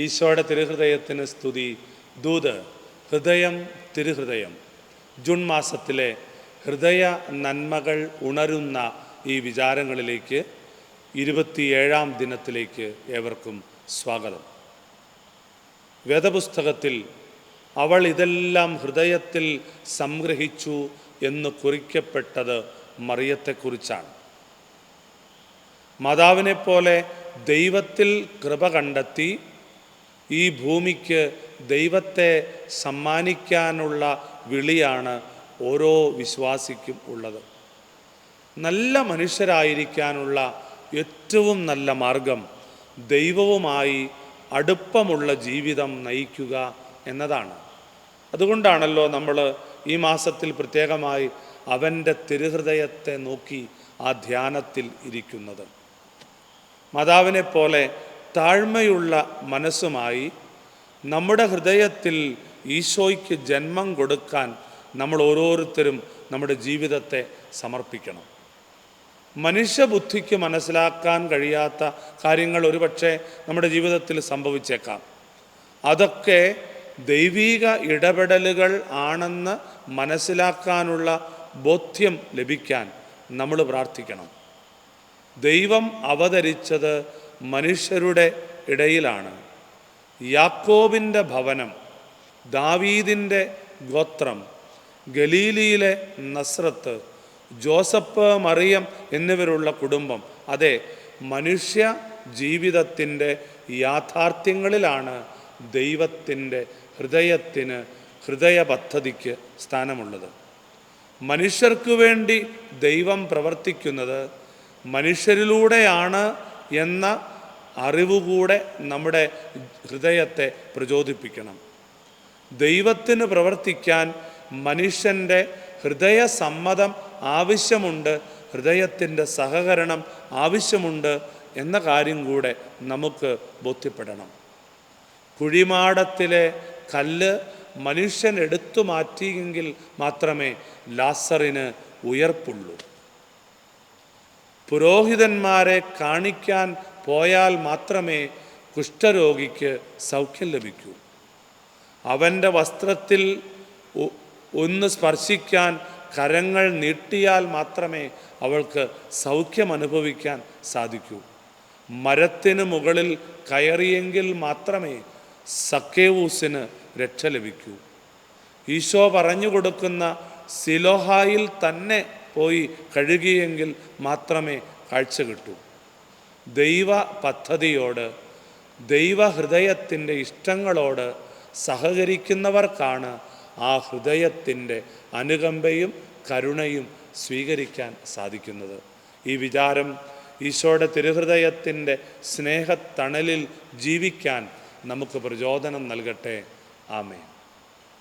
ഈശോയുടെ തിരുഹൃദയത്തിന് സ്തുതി. ദൂത് ഹൃദയം തിരുഹൃദയം. ജൂൺ മാസത്തിലെ ഹൃദയ നന്മകൾ ഉണരുന്ന ഈ വിചാരങ്ങളിലേക്ക് ഇരുപത്തിയേഴാം ദിനത്തിലേക്ക് ഏവർക്കും സ്വാഗതം. വേദപുസ്തകത്തിൽ അവൾ ഇതെല്ലാം ഹൃദയത്തിൽ സംഗ്രഹിച്ചു എന്ന് കുറിക്കപ്പെട്ടത് മറിയത്തെക്കുറിച്ചാണ്. മാതാവിനെപ്പോലെ ദൈവത്തിൽ കൃപ കണ്ടെത്തി ഈ ഭൂമിക്ക് ദൈവത്തെ സമ്മാനിക്കാനുള്ള വിളിയാണ് ഓരോ വിശ്വാസിക്കും ഉള്ളത്. നല്ല മനുഷ്യരായിരിക്കാനുള്ള ഏറ്റവും നല്ല മാർഗം ദൈവവുമായി അടുപ്പമുള്ള ജീവിതം നയിക്കുക എന്നതാണ്. അതുകൊണ്ടാണല്ലോ നമ്മൾ ഈ മാസത്തിൽ പ്രത്യേകമായി അവന്റെ തിരുഹൃദയത്തെ നോക്കി ആ ധ്യാനത്തിൽ ഇരിക്കുന്നത്. മാതാവിനെ പോലെ താഴ്മയുള്ള മനസ്സുമായി നമ്മുടെ ഹൃദയത്തിൽ ഈശോയ്ക്ക് ജന്മം കൊടുക്കാൻ നമ്മൾ ഓരോരുത്തരും നമ്മുടെ ജീവിതത്തെ സമർപ്പിക്കണം. മനുഷ്യബുദ്ധിക്ക് മനസ്സിലാക്കാൻ കഴിയാത്ത കാര്യങ്ങൾ ഒരുപക്ഷെ നമ്മുടെ ജീവിതത്തിൽ സംഭവിച്ചേക്കാം. അതൊക്കെ ദൈവീക ഇടപെടലുകൾ ആണെന്ന് മനസ്സിലാക്കാനുള്ള ബോധ്യം ലഭിക്കാൻ നമ്മൾ പ്രാർത്ഥിക്കണം. ദൈവം അവതരിച്ചത് മനുഷ്യരുടെ ഇടയിലാണ്. യാക്കോബിന്റെ ഭവനം ദാവീദിന്റെ ഗോത്രം ഗലീലിയിലെ നസ്രത്ത് ജോസഫ് മറിയം എന്നിവരുള്ള കുടുംബം. അതെ മനുഷ്യ ജീവിതത്തിന്റെ യാഥാർത്ഥ്യങ്ങളിലാണ് ദൈവത്തിന്റെ ഹൃദയത്തിന് ഹൃദയ പദ്ധതിക്ക് സ്ഥാനമുള്ളത്. മനുഷ്യർക്ക് വേണ്ടി ദൈവം പ്രവർത്തിക്കുന്നത് മനുഷ്യരിലൂടെയാണ് എന്ന അറിവുകൂടെ നമ്മുടെ ഹൃദയത്തെ പ്രചോദിപ്പിക്കണം. ദൈവത്തിന് പ്രവർത്തിക്കാൻ മനുഷ്യന്റെ ഹൃദയസമ്മതം ആവശ്യമുണ്ട് ഹൃദയത്തിന്റെ സഹകരണം ആവശ്യമുണ്ട് എന്ന കാര്യം കൂടെ നമുക്ക് ബോധ്യപ്പെടണം. കുഴിമാടത്തിലെ കല്ല് മനുഷ്യൻ എടുത്തു മാറ്റിയെങ്കിൽ മാത്രമേ ലാസറിന് ഉയർപ്പുള്ളൂ. പുരോഹിതന്മാരെ കാണിക്കാൻ പോയാൽ മാത്രമേ കുഷ്ഠരോഗിക്ക് സൗഖ്യം ലഭിക്കൂ. അവന്റെ വസ്ത്രത്തിൽ ഒന്ന് സ്പർശിക്കാൻ കരങ്ങൾ നീട്ടിയാൽ മാത്രമേ അവൾക്ക് സൗഖ്യം അനുഭവിക്കാൻ സാധിക്കൂ. മരത്തിന് മുകളിൽ കയറിയെങ്കിൽ മാത്രമേ സക്കേവൂസിന് രക്ഷ ലഭിക്കൂ. ഈശോ പറഞ്ഞു കൊടുക്കുന്ന സിലോഹായിൽ തന്നെ പോയി കഴുകിയെങ്കിൽ മാത്രമേ കാഴ്ച കിട്ടൂ. ദൈവ പദ്ധതിയോട് ദൈവഹൃദയത്തിന്റെ ഇഷ്ടങ്ങളോട് സഹകരിക്കുന്നവർക്കാണ് ആ ഹൃദയത്തിന്റെ അനുകമ്പയും കരുണയും സ്വീകരിക്കാൻ സാധിക്കുന്നത്. ഈ വിചാരം ഈശോയുടെ തിരുഹൃദയത്തിന്റെ സ്നേഹത്തണലിൽ ജീവിക്കാൻ നമുക്ക് പ്രചോദനം നൽകട്ടെ. ആമേ